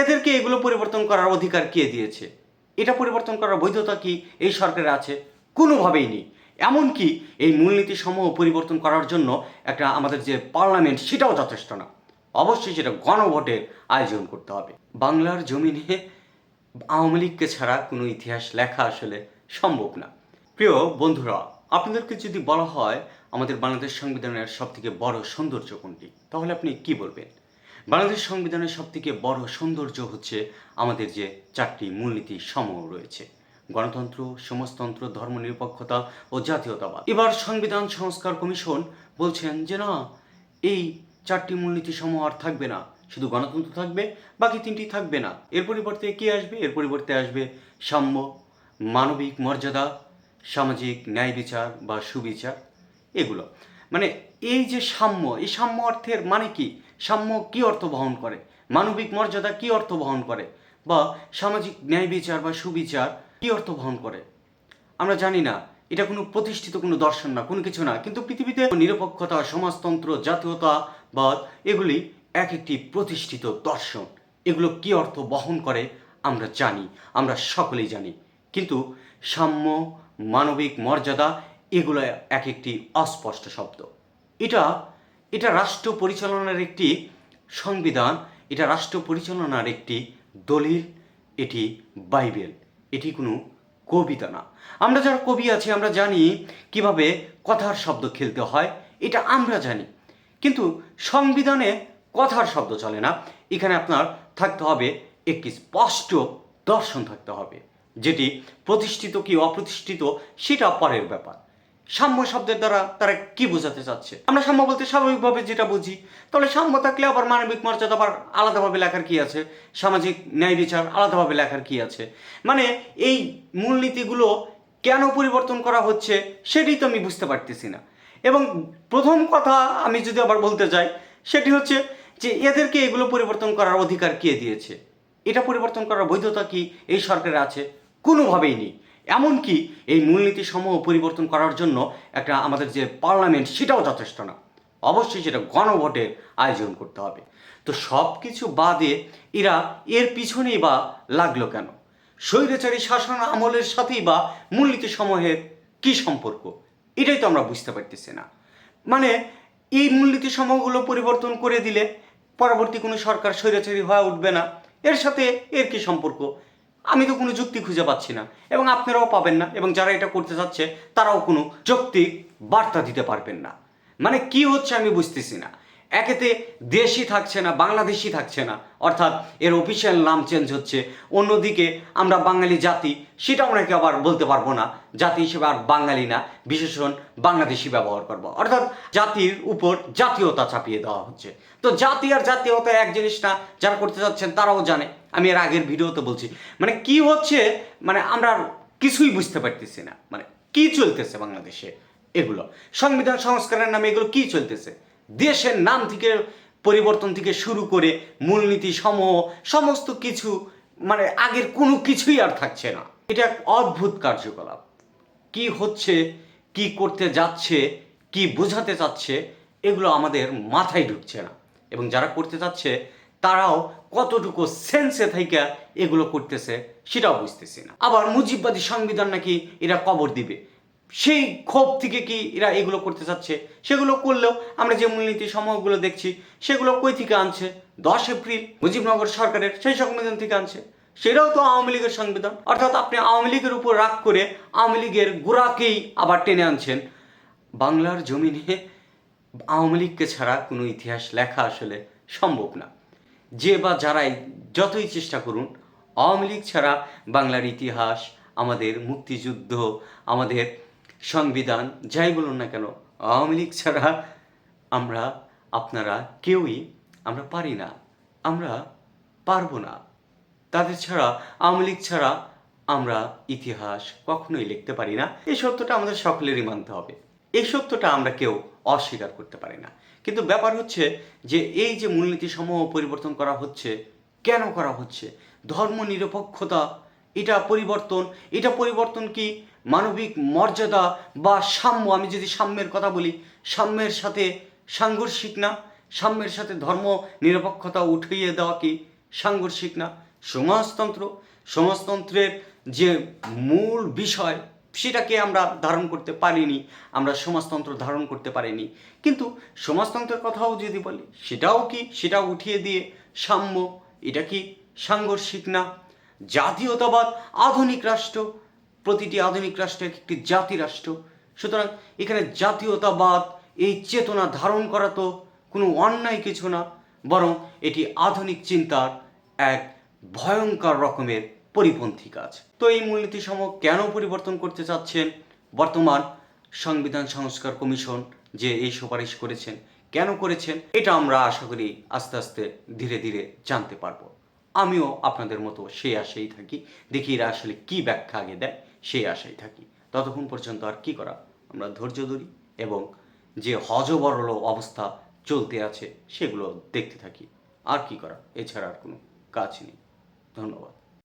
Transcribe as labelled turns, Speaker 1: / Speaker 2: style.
Speaker 1: এদেরকে এগুলো পরিবর্তন করার অধিকার কে দিয়েছে? এটা পরিবর্তন করার বৈধতা কি এই সরকারের আছে? কোনোভাবেই নেই। এমনকি এই মূলনীতি সমূহ পরিবর্তন করার জন্য একটা আমাদের যে পার্লামেন্ট, সেটাও যথেষ্ট না। অবশ্যই সেটা গণভোটের আয়োজন করতে হবে। বাংলার জমিনে আওয়ামী লীগকে ছাড়া কোনো ইতিহাস লেখা আসলে সম্ভব না। প্রিয় বন্ধুরা, আপনাদেরকে যদি বলা হয় আমাদের বাংলাদেশ সংবিধানের সবথেকে বড় সৌন্দর্য কোনটি, তাহলে আপনি কি বলবেন? বাংলাদেশ সংবিধানের সবথেকে বড় সৌন্দর্য হচ্ছে আমাদের যে চারটি মূলনীতি সমূহ রয়েছে। গণতন্ত্র, সমাজতন্ত্র, ধর্মনিরপেক্ষতা ও জাতীয়তাবাদ। এবার সংবিধান সংস্কার কমিশন বলছেন যে না, এই চারটি মূলনীতি সমূহ আর থাকবে না। শুধু গণতন্ত্র থাকবে, বাকি তিনটি থাকবে না। এর পরিবর্তে কি আসবে? এর পরিবর্তে আসবে সাম্য, মানবিক মর্যাদা, সামাজিক ন্যায় বিচার বা সুবিচার। এগুলো। মানে এই যে সাম্য, এই সাম্য অর্থের মানে কি? সাম্য কি অর্থ বহন করে? মানবিক মর্যাদা কি অর্থ বহন করে? বা সামাজিক ন্যায় বিচার বা সুবিচার কি অর্থ বহন করে? আমরা জানি না, এটা কোনো প্রতিষ্ঠিত, কোনো দর্শন না, কোনো কিছু না। কিন্তু পৃথিবীতে নিরপেক্ষতা, সমাজতন্ত্র জাতীয়তাবাদ এগুলি এক একটি প্রতিষ্ঠিত দর্শন। এগুলো কি অর্থ বহন করে? আমরা জানি, আমরা সকলেই জানি। কিন্তু সাম্য, মানবিক মর্যাদা, এগুলো এক একটি অস্পষ্ট শব্দ। এটা এটা রাষ্ট্র পরিচালনার একটি সংবিধান, এটা রাষ্ট্র পরিচালনার একটি দলিল, এটি বাইবেল, এটি কোনো কবিতা না। আমরা যারা কবি আছি, আমরা জানি কীভাবে কথার শব্দ খেলতে হয়, এটা আমরা জানি। কিন্তু সংবিধানে কথার শব্দ চলে না। এখানে আপনার থাকতে হবে, একটি স্পষ্ট দর্শন থাকতে হবে, যেটি প্রতিষ্ঠিত কি অপ্রতিষ্ঠিত, সেটা পরের ব্যাপার। সাম্য শব্দের দ্বারা তারা কি বোঝাতে চাচ্ছে? আমরা সাম্য বলতে স্বাভাবিকভাবে যেটা বুঝি, তাহলে সাম্য থাকলে আবার মানবিক মর্যাদা আবার আলাদাভাবে লেখার কি আছে? সামাজিক ন্যায় বিচার আলাদাভাবে লেখার কি আছে? মানে এই মূলনীতিগুলো কেন পরিবর্তন করা হচ্ছে সেটাই তো আমি বুঝতে পারতেছি না। এবং প্রথম কথা আমি যদি আবার বলতে যাই, সেটি হচ্ছে যে এদেরকে এগুলো পরিবর্তন করার অধিকার কে দিয়েছে? এটা পরিবর্তন করার বৈধতা কি এই সরকারের আছে? কোনোভাবেই নেই। এমনকি এই মূলনীতি সমূহ পরিবর্তন করার জন্য একটা আমাদের যে পার্লামেন্ট, সেটাও যথেষ্ট না। অবশ্যই সেটা গণভোটের আয়োজন করতে হবে। তো সব কিছু বাদে এরা এর পিছনেই বা লাগল কেন? স্বৈরাচারী শাসন আমলের সাথেই বা মূলনীতি সমূহের কি সম্পর্ক? এটাই তো আমরা বুঝতে পারতেছি না। মানে এই মূলনীতি সমূহগুলো পরিবর্তন করে দিলে পরবর্তী কোনো সরকার স্বৈরাচারী হয়ে উঠবে না। এর সাথে এর কি সম্পর্ক? আমি তো কোনো যুক্তি খুঁজে পাচ্ছি না, এবং আপনারাও পাবেন না, এবং যারা এটা করতে চাচ্ছে, তারাও কোনো যৌক্তিক বার্তা দিতে পারবেন না। মানে কি হচ্ছে আমি বুঝতেছি না। একেতে দেশই থাকছে না, বাংলাদেশই থাকছে না। অর্থাৎ এর অফিসিয়াল নাম চেঞ্জ হচ্ছে। অন্যদিকে আমরা বাঙালি জাতি সেটা নাকি আবার বলতে পারব না। জাতি হিসেবে আর বাঙালি না, বিশেষণ বাংলাদেশি ব্যবহার করব। অর্থাৎ জাতির উপর জাতীয়তা চাপিয়ে দেওয়া হচ্ছে। তো জাতি আর জাতীয়তা এক জিনিস না, যারা করতে চাচ্ছেন তারাও জানে। আমি এর আগের ভিডিওতে বলছি। মানে কি হচ্ছে মানে আমরা কিছুই বুঝতে পারতেছি না। মানে কি চলতেছে বাংলাদেশে এগুলো? সংবিধান সংস্কারের নামে এগুলো কি চলতেছে? দেশের নাম থেকে, পরিবর্তন থেকে শুরু করে মূলনীতি সমূহ, সমস্ত কিছু মানে আগের কোনো কিছুই আর থাকছে না। এটা এক অদ্ভুত কার্যকলাপ। কি হচ্ছে, কি করতে যাচ্ছে, কি বোঝাতে চাচ্ছে, এগুলো আমাদের মাথায় ঢুকছে না। এবং যারা করতে চাচ্ছে, তারাও কতটুকু সেন্সে থেকে এগুলো করতেছে, সেটাও বুঝতেছি না। আবার মুজিববাদী সংবিধান নাকি এরা কবর দিবে। সেই ক্ষোভ থেকে কি এরা এগুলো করতে চাচ্ছে? সেগুলো করলেও আমরা যে মূলনীতি সমূহগুলো দেখছি, সেগুলো কই থেকে আনছে? দশ এপ্রিল মুজিবনগর সরকারের সেই সংবিধান থেকে আনছে। সেটাও তো আওয়ামী লীগের সংবিধান। অর্থাৎ আপনি আওয়ামী লীগের উপর রাগ করে আওয়ামী লীগের গোড়াকেই আবার টেনে আনছেন। বাংলার জমিনে আওয়ামী লীগকে ছাড়া কোনো ইতিহাস লেখা আসলে সম্ভব না। যে বা যারাই যতই চেষ্টা করুন, আওয়ামী লীগ ছাড়া বাংলার ইতিহাস, আমাদের মুক্তিযুদ্ধ, আমাদের সংবিধান, যাই বলুন না কেন, আওয়ামী লীগ ছাড়া আমরা, আপনারা কেউই আমরা পারি না, আমরা পারব না। তাদের ছাড়া, আওয়ামী লীগ ছাড়া আমরা ইতিহাস কখনোই লিখতে পারি না। এই সত্যটা আমাদের সকলেরই মানতে হবে। এই সত্যটা আমরা কেউ অস্বীকার করতে পারি না। কিন্তু ব্যাপার হচ্ছে যে এই যে মূলনীতি সমূহ পরিবর্তন করা হচ্ছে, কেন করা হচ্ছে? ধর্ম নিরপেক্ষতা এটা পরিবর্তন এটা পরিবর্তন কি মানবিক মর্যাদা বা সাম্য, আমি যদি সাম্যের কথা বলি, সাম্যের সাথে সাংঘর্ষিক না? সাম্যের সাথে ধর্ম নিরপেক্ষতা উঠিয়ে দেওয়া কি সাংঘর্ষিক না? সমাজতন্ত্র? সমাজতন্ত্রের যে মূল বিষয়, সেটাকে আমরা ধারণ করতে পারিনি, আমরা সমাজতন্ত্র ধারণ করতে পারিনি। কিন্তু সমাজতন্ত্রের কথাও যদি বলি, সেটাও কি? সেটাও উঠিয়ে দিয়ে সাম্য, এটা কি সাংঘর্ষিক না? জাতীয়তাবাদ, আধুনিক রাষ্ট্র প্রতিটি আধুনিক রাষ্ট্র এক একটি জাতি রাষ্ট্র। সুতরাং এখানে জাতীয়তাবাদ, এই চেতনা ধারণ করা তো কোনো অন্যায় কিছু না, বরং এটি আধুনিক চিন্তার এক ভয়ঙ্কর রকমের পরিপন্থী কাজ। তো এই মূলনীতি সমূহ কেন পরিবর্তন করতে চাচ্ছেন? বর্তমান সংবিধান সংস্কার কমিশন যে এই সুপারিশ করেছেন, কেন করেছেন? এটা আমরা আশা করি আস্তে আস্তে ধীরে ধীরে জানতে পারব। আমিও আপনাদের মতো সেই আশেই থাকি। দেখি এরা আসলে কি ব্যাখ্যা আগে দেয়। সেই আশায় থাকি। ততক্ষণ পর্যন্ত আর কি করা? আমরা ধৈর্য ধরি এবং যে হজবরল অবস্থা চলতে আছে সেগুলো দেখতে থাকি। আর কি করা? এছাড়া আর কোনো কাজ নেই। ধন্যবাদ।